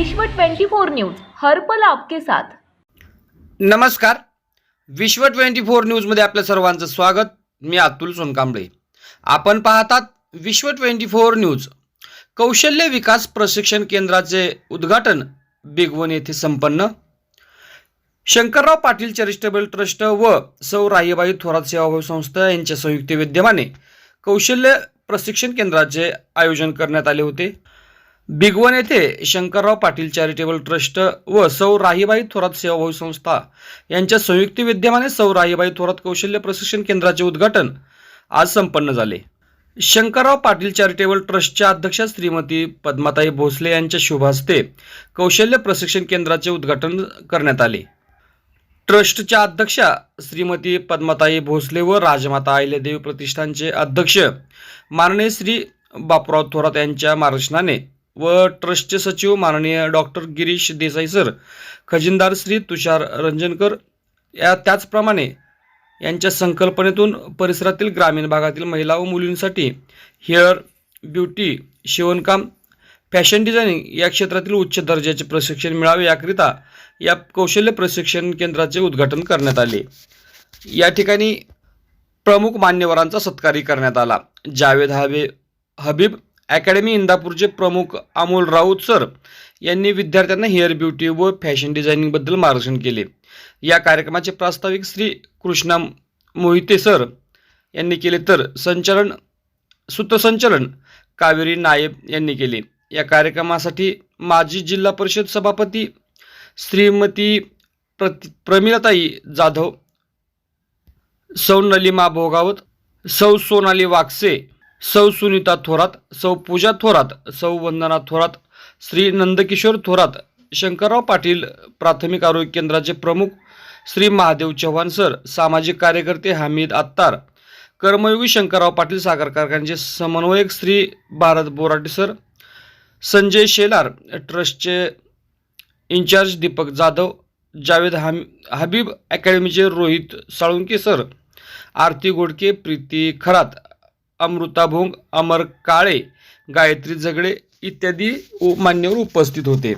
विश्व 24 न्यूज हर्पल आपके साथ. नमस्कार. विश्व ट्वेंटी फोर न्यूजमध्ये आपल्या सर्वांचं स्वागत. मी अतुल सोनकांबळे. आपण पाहतात विश्व ट्वेंटी फोर न्यूज. कौशल्य विकास प्रशिक्षण केंद्राचे उद्घाटन बिगवन येथे संपन्न. शंकरराव पाटील चॅरिटेबल ट्रस्ट व सौ राहीबाई थोरात सेवाभावी संस्था यांच्या संयुक्त विद्यमाने कौशल्य प्रशिक्षण केंद्राचे आयोजन करण्यात आले होते. बिगवन येथे शंकरराव पाटील चॅरिटेबल ट्रस्ट व सौ राहीबाई थोरात सेवाभावी संस्था यांच्या संयुक्त विद्यमाने सौ राहीबाई थोरात कौशल्य प्रशिक्षण केंद्राचे उद्घाटन आज संपन्न झाले. शंकरराव पाटील चॅरिटेबल ट्रस्टच्या अध्यक्षा श्रीमती पद्माताई भोसले यांच्या शुभ हस्ते कौशल्य प्रशिक्षण केंद्राचे उद्घाटन करण्यात आले. ट्रस्टच्या अध्यक्षा श्रीमती पद्माताई भोसले व राजमाता अहिल्यादेवी प्रतिष्ठानचे अध्यक्ष माननीय श्री बापूराव थोरात यांच्या मार्गदर्शनाने व ट्रस्टचे सचिव माननीय डॉक्टर गिरीश देसाई सर खजिनदार श्री तुषार रंजनकर या त्याचप्रमाणे यांच्या संकल्पनेतून परिसरातील ग्रामीण भागातील महिला व मुलींसाठी हेअर ब्युटी शिवणकाम फॅशन डिझायनिंग या क्षेत्रातील उच्च दर्जाचे प्रशिक्षण मिळावे याकरिता या कौशल्य प्रशिक्षण केंद्राचे उद्घाटन करण्यात आले. या ठिकाणी प्रमुख मान्यवरांचा सत्कारही करण्यात आला. जावेद हबे हबीब अकॅडमी इंदापूरचे प्रमुख अमोल राऊत सर यांनी विद्यार्थ्यांना हेअर ब्युटी व फॅशन डिझायनिंगबद्दल मार्गदर्शन केले. या कार्यक्रमाचे प्रास्ताविक श्री कृष्णा मोहिते सर यांनी केले तर संचलन सूत्रसंचलन कावेरी नायब यांनी केले. या कार्यक्रमासाठी माजी जिल्हा परिषद सभापती श्रीमती प्रति प्रमिलाताई जाधव सौ नलिमा भोगावत सौ सोनाली वागसे सौ सुनीता थोरात सौ पूजा थोरात सौ वंदना थोरात श्री नंदकिशोर थोरात शंकरराव पाटील प्राथमिक आरोग्य केंद्राचे प्रमुख श्री महादेव चव्हाण सर सामाजिक कार्यकर्ते हमीद आत्तार कर्मयोगी शंकरराव पाटील सागर कारखान्याचे समन्वयक श्री भारत बोराटे सर संजय शेलार ट्रस्टचे इन्चार्ज दीपक जाधव जावेद हम हबीब अकॅडमीचे रोहित साळुंके सर आरती गोडके प्रीती खरात अमृता भोंग अमर काळे गायत्री झगडे इत्यादी मान्यवर उपस्थित होते.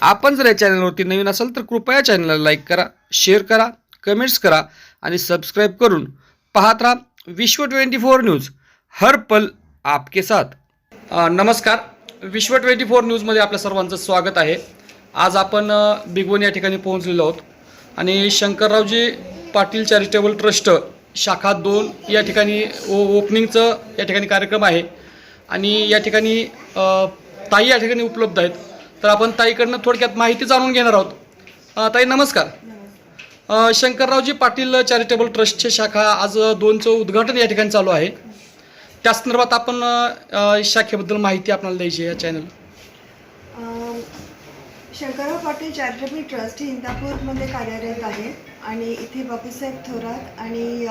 आपण जर या चॅनलवरती नवीन असाल तर कृपया चॅनलला लाईक करा शेअर करा कमेंट्स करा आणि सबस्क्राईब करून पाहत राहा विश्व ट्वेंटी फोर न्यूज. हर पल आपके साथ. नमस्कार. विश्व ट्वेंटी फोर न्यूजमध्ये आपल्या सर्वांचं स्वागत आहे. आज आपण अ, बिगवन या ठिकाणी पोहोचलेलो आहोत. आणि शंकररावजी पाटील चॅरिटेबल ट्रस्ट शाखा दोन या ठिकाणी ओ ओपनिंगचं या ठिकाणी कार्यक्रम आहे. आणि या ठिकाणी ताई या ठिकाणी उपलब्ध आहेत. तर आपण ताईकडनं थोडक्यात माहिती जाणून घेणार आहोत. ताई नमस्कार. शंकररावजी पाटील चॅरिटेबल ट्रस्टची शाखा आज दोनचं उद्घाटन या ठिकाणी चालू आहे. त्या संदर्भात आपण शाखेबद्दल माहिती आपल्याला द्यायची या channel Shankarrao Patil charitable trust ही इंदापूरमध्ये कार्यरत आहे. आणि इथे बापूसाहेब थोरात आणि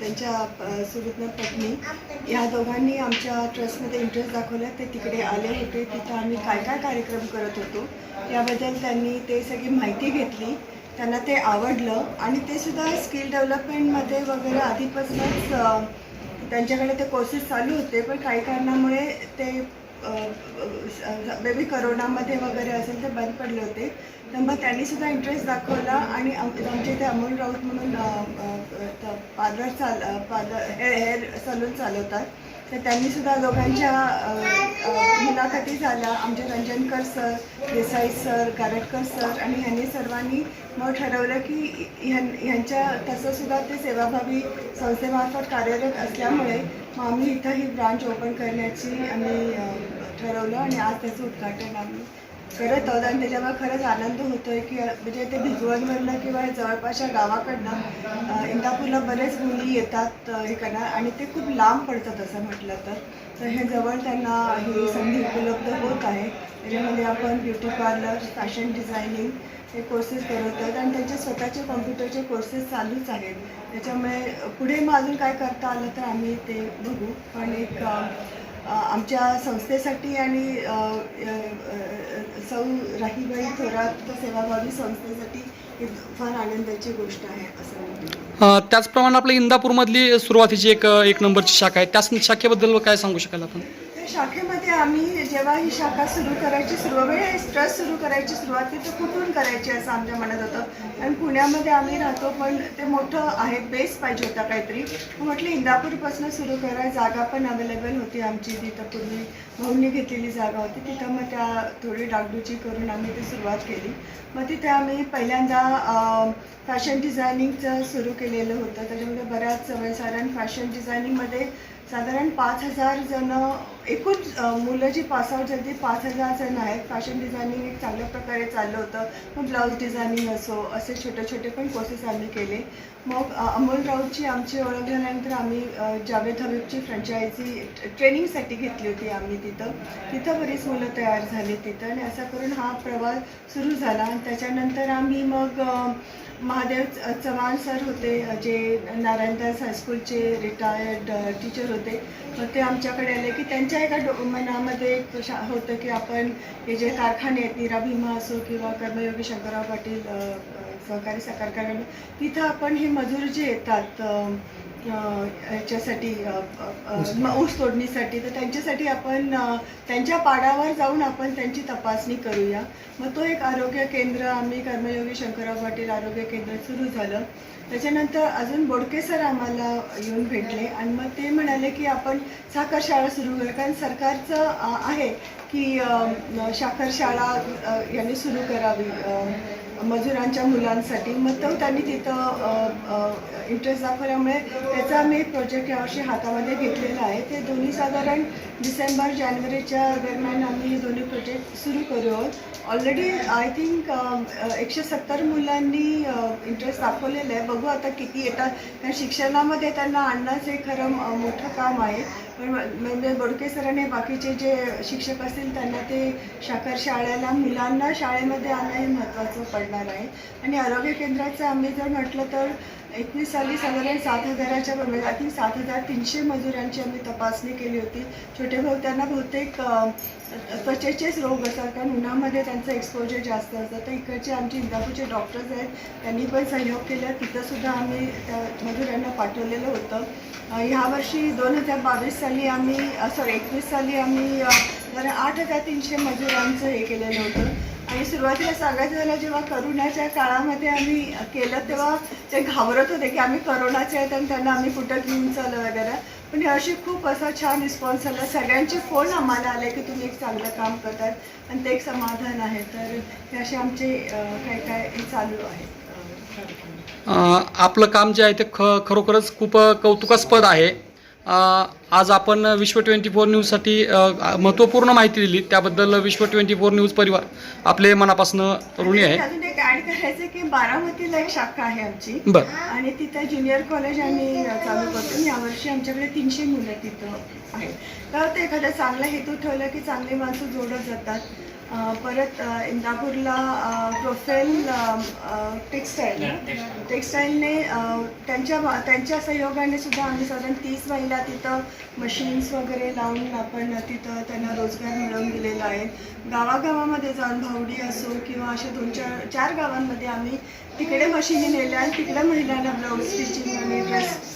त्यांच्या सुरत्न पत्नी या दोघांनी आमच्या ट्रस्टमध्ये इंटरेस्ट दाखवला. ते तिकडे आले होते. तिथं आम्ही काय काय कार्यक्रम करत होतो याबद्दल त्यांनी ते सगळी माहिती घेतली. त्यांना ते आवडलं आणि ते सुद्धा स्किल डेव्हलपमेंटमध्ये वगैरे आधीपासूनच त्यांच्याकडे ते कोर्सेस चालू होते. पण काही कारणामुळे ते बेबी करोनामध्ये वगैरे असेल ते बंद पडले होते. तर मग त्यांनी सुद्धा इंटरेस्ट दाखवला आणि आमच्या इथे अमोल राऊत म्हणून पार्लर चाल पार्लर हेअर सलून चालवतात. तर त्यांनी सुद्धा दोघांच्या मुलाखती झाल्या. आमचे Ranjankar sir Desai sir Gartakar sir आणि ह्यांनी सर्वांनी मग ठरवलं की ह्यां ह्यांच्या तसं सुद्धा ते सेवाभावी संस्थेमार्फत कार्यरत असल्यामुळे मग आम्ही इथं ही ब्रांच ओपन करण्याची आम्ही ठरवलं आणि आज त्याचं उद्घाटन आम्ही करत आहोत आणि त्याच्यामुळे खरंच आनंद होतोय की म्हणजे ते भिजवणवरनं किंवा जवळपासच्या गावाकडनं इंदापूरला बरेच मुली येतात हे करणार आणि ते खूप लांब पडतात असं म्हटलं तर. तर हे जवळ त्यांना ही संधी उपलब्ध होत आहे. त्याच्यामध्ये आपण ब्युटी पार्लर फॅशन डिझायनिंग हे कोर्सेस करत आहेत आणि त्यांचे स्वतःचे कॉम्प्युटरचे कोर्सेस चालूच आहेत. त्याच्यामुळे पुढे मग अजून काय करता आलं तर आम्ही ते बघू. पण एक आमच्या संस्थेसाठी आणि सौ राहीबाई थोरात सेवाभावी संस्थेसाठी ही फार आनंदाची गोष्ट आहे असं त्याचप्रमाणे आपल्या इंदापूरमधली सुरुवातीची एक एक नंबरची शाखा आहे. त्या शाखेबद्दल काय सांगू शकाल आपण? शाखेमध्ये आम्ही जेव्हा ही शाखा सुरू करायची सुरुवात म्हणजे ट्रस्ट सुरू करायची सुरुवात ती तर कुठून करायची असं आमच्या मनात होतं. कारण पुण्यामध्ये आम्ही राहतो पण ते मोठं आहे बेस पाहिजे होता काहीतरी. म्हटलं इंदापूरपासून सुरू करा जागा पण अवेलेबल होती आमची. तिथं पूर्वी भाऊनी घेतलेली जागा होती. तिथं मग त्या थोडी डागडुजी करून आम्ही ती सुरुवात केली. मग तिथे आम्ही पहिल्यांदा फॅशन डिझायनिंगचं सुरू केलेलं होतं. त्याच्यामध्ये बऱ्याच साधारण फॅशन डिझायनिंगमध्ये साधारण पाच हजार जण एकूण मुलं जी पासआउट झाली ती पाच हजार जण आहेत. फॅशन डिझायनिंग एक चांगल्या प्रकारे चाललं होतं. मग ब्लाऊज डिझायनिंग असो असे छोटे छोटे पण कोर्सेस आम्ही केले. मग अमोल राऊतची आमची ओळख झाल्यानंतर आम्ही जावेद हबीबची फ्रँचायझी ट्रेनिंगसाठी घेतली होती आम्ही तिथं. तिथं बरीच मुलं तयार झाली तिथं आणि असा करून हा प्रवास सुरू झाला. आणि त्याच्यानंतर आम्ही मग महादेव चव्हाण सर होते जे नारायणदास हायस्कूलचे रिटायर्ड टीचर होते मग ते आमच्याकडे आले की त्यांच्या एका डो मनामध्ये एक होतं की आपण हे जे कारखाने आहेत नीरा भीमा असो किंवा कर्मयोगी शंकरराव पाटील सहकारी साखर कारखाने तिथं आपण हे मजूर जे येतात म- ऊस तोडणीसाठी तर त्यांच्यासाठी आपण त्यांच्या पाडावर जाऊन आपण त्यांची तपासणी करूया. मग तो एक आरोग्य केंद्र आम्ही कर्मयोगी शंकरराव पाटील आरोग्य केंद्र सुरू झालं. त्याच्यानंतर अजून बोडके सर आम्हाला येऊन भेटले आणि मग ते म्हणाले की आपण साखर शाळा सुरू होईल. कारण सरकारचं आहे की साखर शाळा यांनी सुरू करावी. मजुरांच्या मुलांसाठी. मग तो त्यांनी तिथं इंटरेस्ट दाखवल्यामुळे त्याचा आम्ही एक प्रोजेक्ट यावर्षी हातामध्ये घेतलेला आहे. ते दोन्ही साधारण डिसेंबर जानेवारीच्या दरम्यान आम्ही हे दोन्ही प्रोजेक्ट सुरू करू आहोत. ऑलरेडी आय थिंक एकशे सत्तर मुलांनी इंटरेस्ट दाखवलेला आहे. बघू आता किती येतात. कारण शिक्षणामध्ये त्यांना आणणंच हे खरं मोठं काम आहे. पण म्हणजे बोडके सरांनी बाकीचे जे शिक्षक असतील त्यांना ते साखर शाळेला मुलांना शाळेमध्ये आणणं हे महत्त्वाचं पडणार आहे. आणि आरोग्य केंद्राचं आम्ही जर म्हटलं तर एकवीस साली साधारण सात हजाराच्या बरोबर आय थिंक सात हजार तीनशे मजुरांची आम्ही तपासणी केली होती. छोटे भाऊ त्यांना बहुतेक त्वचेचेच रोग असतात कारण उन्हामध्ये त्यांचं एक्सपोजर जास्त असतं. तर इकडचे आमचे इंदापूरचे डॉक्टर्स आहेत त्यांनी पण सहयोग केला. तिथंसुद्धा आम्ही त्या मजुरांना पाठवलेलं होतं. ह्या ह्यावर्षी दोन हजार बावीस साली आम्ही सॉरी एकवीस साली आम्ही जरा आठ हजार तीनशे मजुरांचं हे केलेलं होतं. आणि सुरुवातीला सांगायचं झालं जेव्हा करोनाच्या काळामध्ये आम्ही केलं तेव्हा ते घाबरत होते की आम्ही करोनाचे आहेत आणि त्यांना आम्ही कुठं घेऊन चाललं वगैरे. पण असे खूप असा छान रिस्पॉन्स आला. सगळ्यांचे फोन आम्हाला आले की तुम्ही एक चांगलं काम करतात आणि ते एक समाधान आहे. तर हे असे आमचे काय काय हे चालू आहे. आपलं काम जे आहे ते ख खरोखरच खूप कौतुकास्पद आहे. आज आपण विश्व ट्वेंटी फोर न्यूजसाठी महत्त्वपूर्ण माहिती दिली. त्याबद्दल विश्व ट्वेंटी फोर न्यूज परिवार आपले मनापासून ऋणी आहे. अजून एक ऍड करायचं की बारामतीला एक शाखा आहे आमची. बरं. आणि तिथं ज्युनियर कॉलेज आम्ही चालू करतो. यावर्षी आमच्याकडे तीनशे मुलं तिथं आहेत. तर ते एखादा चांगला हेतू ठेवला की चांगली माणसं जोडत जातात. परत इंदापूरला प्रोफेल टेक्सटाईल टेक्सटाईलने त्यांच्या त्यांच्या सहयोगाने सुद्धा आम्ही साधारण तीस महिला तिथं मशीन्स वगैरे लावून आपण तिथं त्यांना रोजगार मिळवून दिलेला आहे. गावागावामध्ये जाऊन भावडी असो किंवा अशा दोन चार चार गावांमध्ये आम्ही तिकडे मशिनी नेल्या आणि तिकडे महिलांना ब्लाऊज स्टिचिंग आणि ड्रेस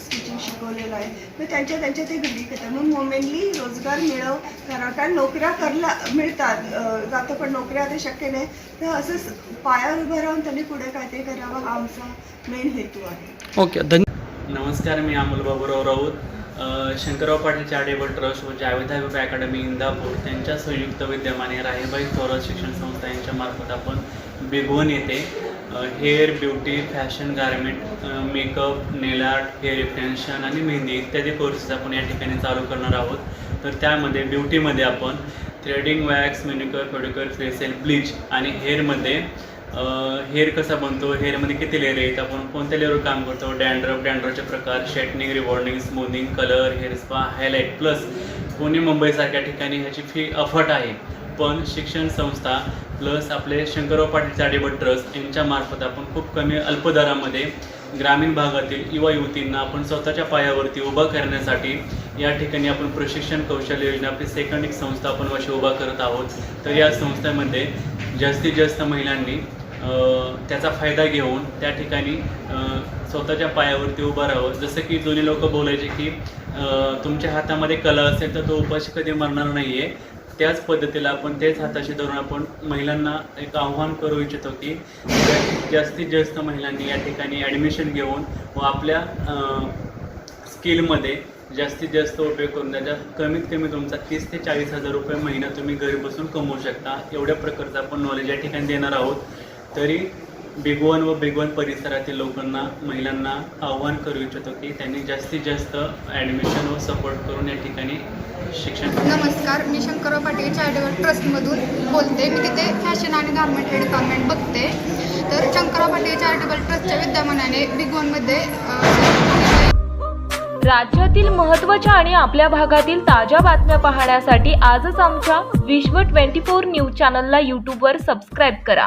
शिकवलेलं आहे. मग त्यांच्या त्यांच्या ते घरी करतात मग मेनली रोजगार मिळव करा. कारण नोकऱ्या करला मिळतात. जातं पण नोकऱ्या ते शक्य नाही. तर असंच पायावर उभं राहून त्यांनी पुढे काहीतरी करावं हा आमचा मेन हेतू आहे. ओके धन्य नमस्कार मी अमोल बाबूराव राऊत. शंकरराव पाटील चॅरिटेबल ट्रस्ट व जावेद हायवे अकॅडमी इंदापूर. त्यांच्या संयुक्त विद्यमाने राहेबाई थोरात शिक्षण संस्था यांच्या मार्फत आपण बेगवन येथे hair beauty fashion garment makeup nail art hair extension आणि मेहंदी इत्यादी कोर्सेस आपण या ठिकाणी चालू करणार आहोत. तर त्यामध्ये ब्युटीमध्ये आपण threading wax manicure pedicure facial bleach आणि हेअरमध्ये हेअर कसा बनतो हेअरमध्ये किती लेअर आहेत आपण कोणत्या लेअरवर काम करतो डँड्रफ डँड्रफचे प्रकार straightening rebonding smoothing colour hair spa highlight plus Pune मुंबईसारख्या ठिकाणी ह्याची फी अफट आहे. पण शिक्षण संस्था प्लस आपले शंकरराव पाटील चाडेबट ट्रस्ट यांच्या मार्फत आपण खूप कमी अल्पदरामध्ये ग्रामीण भागातील युवा युवतींना आपण स्वतःच्या पायावरती उभा करण्यासाठी या ठिकाणी आपण प्रशिक्षण कौशल्य योजना आपली सेकंड एक संस्था आपण अशी उभा करत आहोत. तर या संस्थेमध्ये जास्तीत जास्त महिलांनी त्याचा फायदा घेऊन त्या ठिकाणी स्वतःच्या पायावरती उभं राहावं. जसं की जुने लोक बोलायचे की तुमच्या हातामध्ये कला असेल तर तो उपाशी कधी मरणार नाही आहे त्याच पद्धतीला आपण तेच हाताशी धरून आपण महिलांना एक आव्हान करू इच्छितो की जास्तीत- जास्त महिलांनी या ठिकाणी ॲडमिशन घेऊन व आपल्या स्किलमध्ये जास्तीत जास्त उपयोग करून त्याच्या कमीत कमी तुमचा तीस ते चाळीस हजार रुपये महिना तुम्ही घरी बसून कमवू शकता. एवढ्या प्रकारचं आपण नॉलेज या ठिकाणी देणार आहोत. तरी बिगवन व बिगवन परिसरातील लोकांना महिलांना आव्हान करू इच्छितो की त्यांनी जास्तीत जास्त ॲडमिशन व सपोर्ट करून या ठिकाणी शिक्षण नमस्कार मी शंकरराव पाटील चॅरिटेबल ट्रस्टमधून बोलते. मी तिथे फॅशन आणि गार्मेंट हे डिपार्टमेंट बघते. तर शंकरराव पाटील चॅरिटेबल ट्रस्टच्या विद्यमानाने बिग वनमध्ये अ, राज्यातील महत्त्वाच्या आणि आपल्या भागातील ताज्या बातम्या पाहण्यासाठी आजच आमच्या विश्व ट्वेंटी फोर न्यूज चॅनलला यूट्यूबवर सबस्क्राईब करा.